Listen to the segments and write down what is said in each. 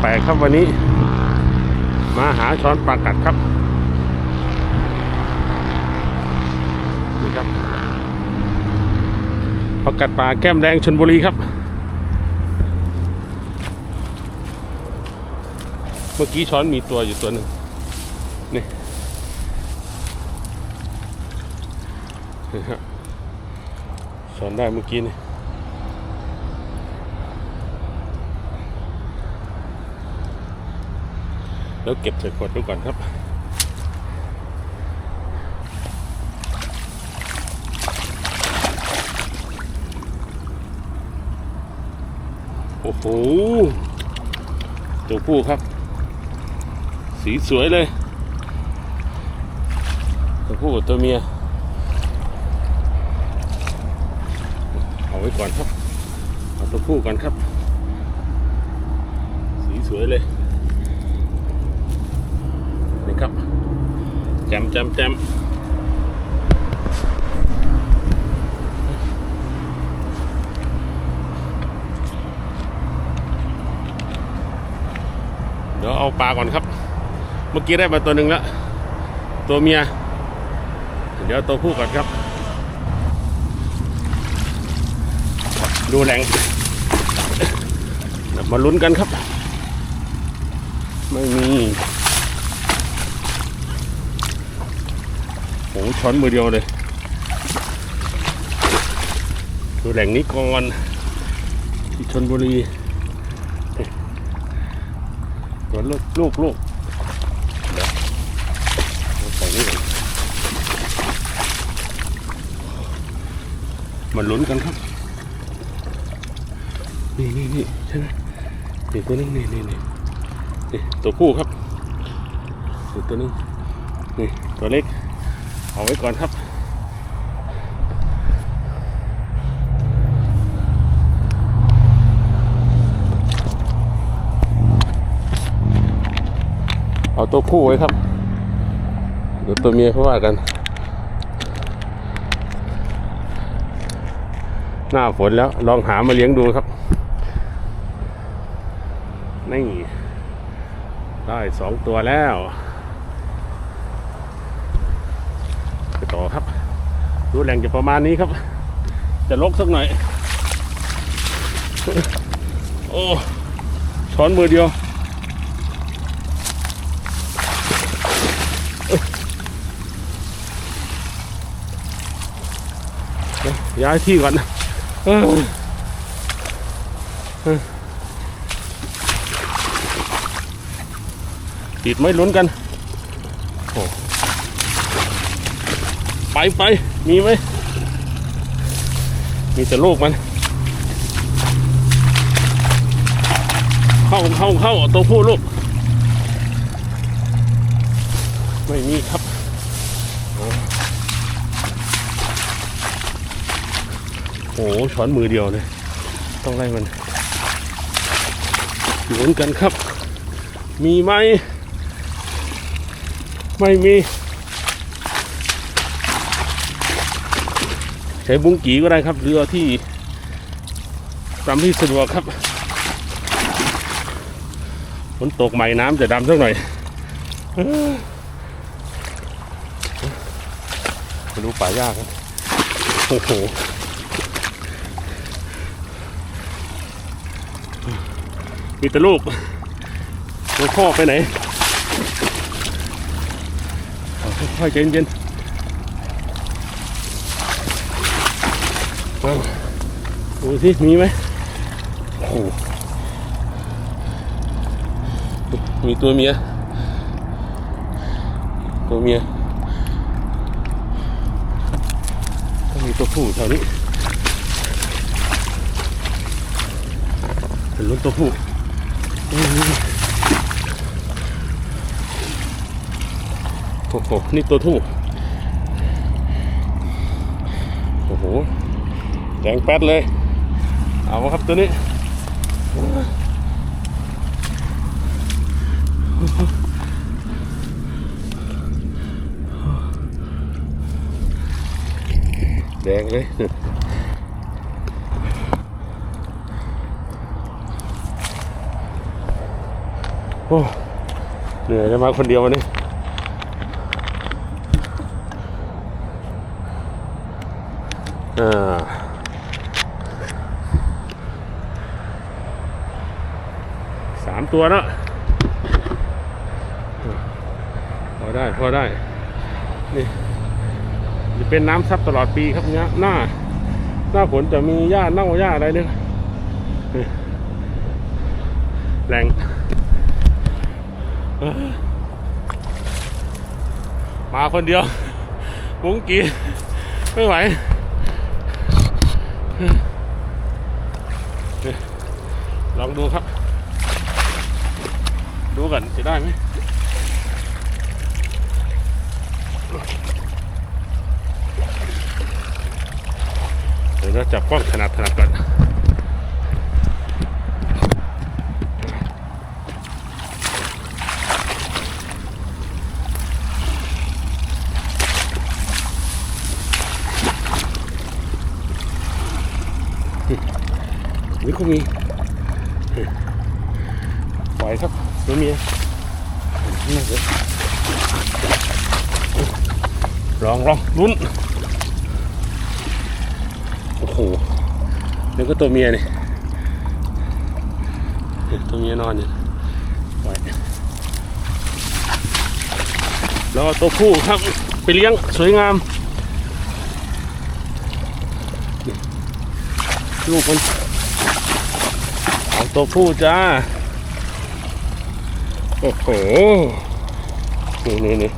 แปลครับวันนี้ มาหาช้อนปลากัดครับนี่ครับปลากัดป่าแก้มแดงชนบุรีครับ เมื่อกี้ช้อนมีตัวอยู่ตัวหนึ่งนี่นี่ครับช้อนได้เมื่อกี้นี่ แล้วเก็บใส่ขวดไว้ก่อนครับโอ้โหตัวผู้ครับ สีสวยเลย ตัวผู้กับตัวเมีย เอาไว้ก่อนครับ เอาตัวผู้ก่อนครับ สีสวยเลย นี่ครับแจมแจมแจมเดี๋ยวเอาปลาก่อนครับ เมื่อกี้ได้มาตัวหนึ่งแล้วตัวเมีย เดี๋ยวตัวผู้ก่อนครับ ดูแหล่งมาลุ้นกันครับ ไม่มี โอ้โหช้อนมือเดียวเลย ดูแหล่งนี้ก่อนที่ชนบุรีตัวลูกลูกลูกเดี๋ยวใส่นี่ก่อนลุ้นกันครับ นี่นี่นี่ใช่ไหมนี่ตัวนึงนี่นี่นี่ตัวผู้ครับ ตัวนึงนี่ตัวเล็ก เอาไว้ก่อนครับ เอาตัวผู้ไว้ครับเดี๋ยวตัวเมียเขาว่ากัน หน้าฝนแล้วลองหามาเลี้ยงดูครับ นี่ ได้สองตัวแล้ว ไป ต่อครับดูแหล่งจะประมาณนี้ครับ จะลกสักหน่อย โอ้ช้อนมือเดียวย้ายที่ก่อนติดไม่ลุ้นกันโอ้ ไปไปมีไหมมีแต่ลูกมันเข้าเข้าเข้าตัวผู้ลูก ไม่มีครับโอ้โหช้อนมือเดียวเลยต้องไล่มันหมุนกันครับ มีไหมไม่มี ใช้บุ้งกีก็ได้ครับหรือที่ตามที่สะดวกครับฝนตกใหม่น้ำจะดำสักหน่อยเอ้อมาดูป่ายากครับโอ้โหมีแต่ลูกตัวพ่อไปไหนค่อยๆใจเย็นๆ เอาดูสิมีไหมโอ้โหมีตัวเมีย ตัวเมียต้องมีตัวผู้แถวนี้เป็นรุ่นตัวผู้โอ้โหนี่ตัวผู้โอ้โห แดงแป๊ดเลย เอาครับตัวนี้แดงเลยโอ้เหนื่อยจะมาคนเดียววันนี้อ่าามตัวแล้วพอได้พอได้ นี่จะเป็นน้ำซับตลอดปีครับเนี้ยหน้า หน้าฝนจะมีหญ้าเน่าหญ้าอะไรเนี่ยนี่แหล่งมาคนเดียวมุ้งกีไม่ไหวนี่ลองดูครับ ดูกันจะได้ไหมเดี๋ยวเราจับกล้องถนัดถนัดก่อนนี่ก็มีปล่อยครับ ตัวเมียน่าจะลองลองลุ้น โอ้โหนี่ก็ตัวเมียนี่ยตัวเมียนอนอยู่ไว้แล้วตัวผู้ครับ ไปเลี้ยงสวยงาม ลูกมันเอาตัวผู้จ้า โอ้โห นี่นี่นี่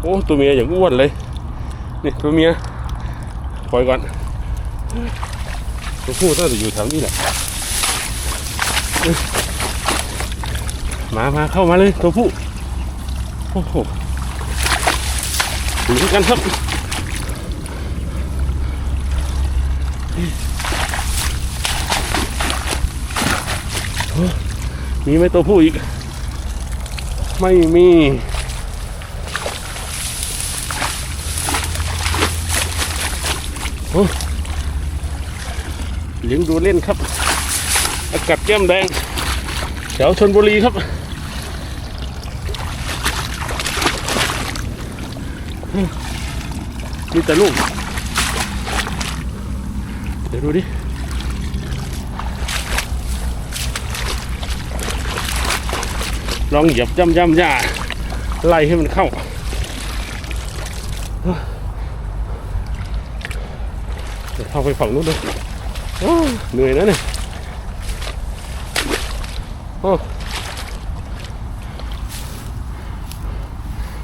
โอ้ ตัวเมียอย่างอ้วนเลย นี่ตัวเมีย ปล่อยก่อน ตัวผู้น่าจะอยู่แถวนี้แหละ มามาเข้ามาเลยตัวผู้ โอ้โหดูกันครับ มีไหมตัวผู้อีก ไม่มีเลี้ยงดูเล่นครับ อากาศแก้มแดงแถวชนบุรีครับมีแต่ลูก เดี๋ยวดูดิ ลองเหยียบย่ำย่ำย่าไล่ให้มันเข้า เดี๋ยวเข้าไปฝั่งนู้นเลยเหนื่อยนะเนี่ยโอ้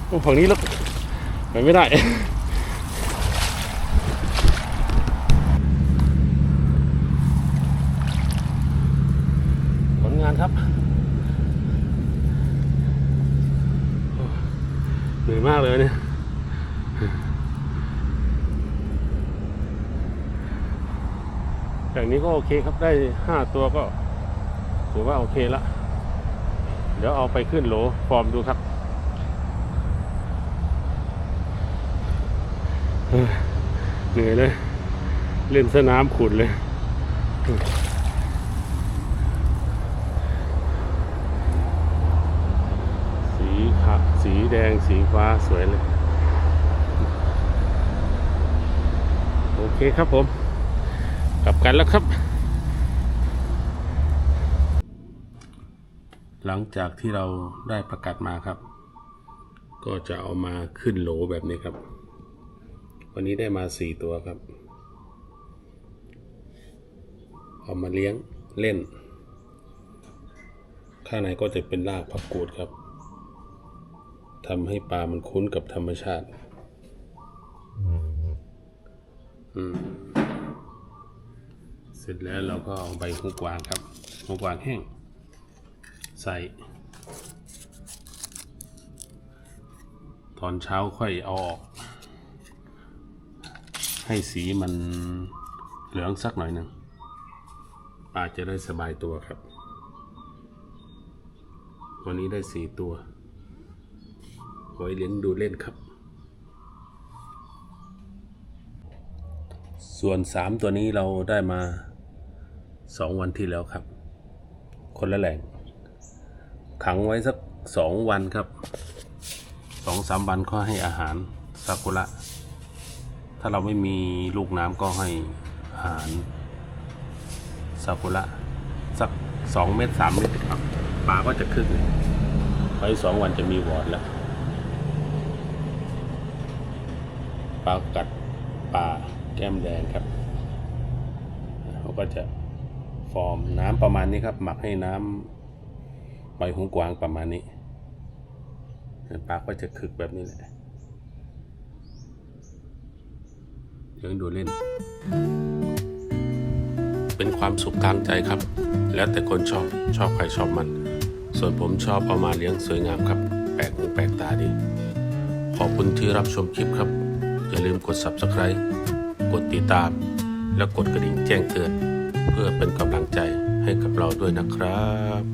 โอ้ฝั่งนี้แล้วไปไม่ได้ ผลงานครับโอ้เห นื่อยมากเลยเนี่ยอย่างนี้ก็โอเคครับได้ห้าตัวก็ถือว่าโอเคละ เดี๋ยวเอาไปขึ้นโหลฟอร์มดูครับ เหนื่อยเลย เล่นสนามขุดเลย สีขาว สีแดงสีฟ้าสวยเลย โอเคครับผม กลับกันแล้วครับ หลังจากที่เราได้ประกาศมาครับ ก็จะเอามาขึ้นโหลแบบนี้ครับ วันนี้ได้มาสี่ตัวครับ เอามาเลี้ยงเล่น ข้างในก็จะเป็นรากผักกูดครับ ทำให้ปลามันคุ้นกับธรรมชาติ อืม เสร็จแล้วเราก็เอาใบหูกวางครับหูกวางแห้ง ใส่ ตอนเช้าค่อยเอาออก ให้สีมันเหลืองสักหน่อยหนึ่งปลาจะได้สบายตัวครับ วันนี้ได้สี่ตัว ไว้เลี้ยงดูเล่นครับ ส่วนสามตัวนี้เราได้มาสองวันที่แล้วครับ คนละแหล่ง ขังไว้สักสองวันครับสองสามวันก็ให้อาหารซากุระถ้าเราไม่มีลูกน้ำก็ให้อาหารซากุระสักสองเม็ดสามเม็ดครับปลาก็จะขึ้นไว้สองวันจะมีวอร์ดแล้ว ปลากัดปลาแก้มแดงครับเขาก็จะฟอร์มน้ำประมาณนี้ครับ หมักให้น้ำใบหูกวางประมาณนี้ปลาก็จะคึกแบบนี้แหละเลี้ยงดูเล่น เป็นความสุขทางใจครับ แล้วแต่คนชอบชอบใครชอบมัน ส่วนผมชอบเอามาเลี้ยงสวยงามครับ แปลกหูแปลกตาดี ขอบคุณที่รับชมคลิปครับ อย่าลืมกด subscribe กดติดตาม และกดกระดิ่งแจ้งเตือน เพื่อเป็นกำลังใจให้กับเราด้วยนะครับ